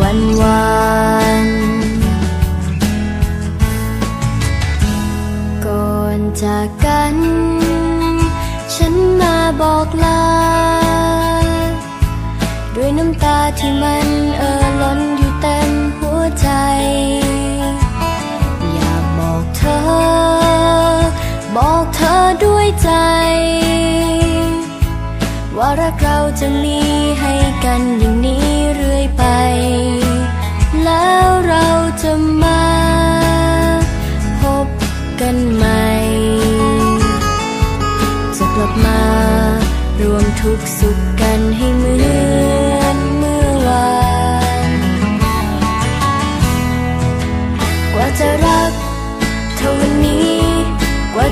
วันวานก่อนจากกัน ฉันมาบอกลา ด้วยน้ำตาที่ไม่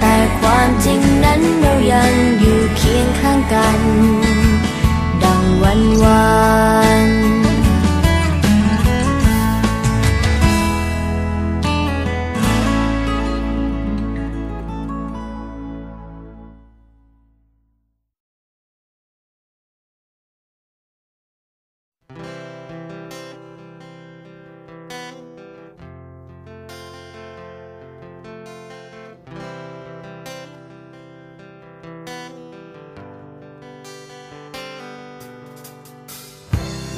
แต่ความจริงนั้นเรายังอยู่เคียงข้างกัน ดังวันวา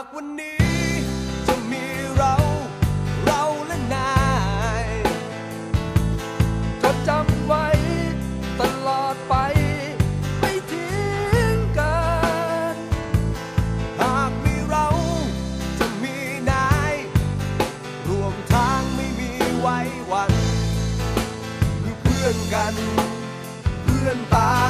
ากวันนี้จะมีเรา เราและนายจดจำไว้ตลอดไป ไม่ทิ้งกัน หากมีเราจะมีนาย รวมทางไม่มีไว้วัน คือเพื่อนกัน เพื่อนตา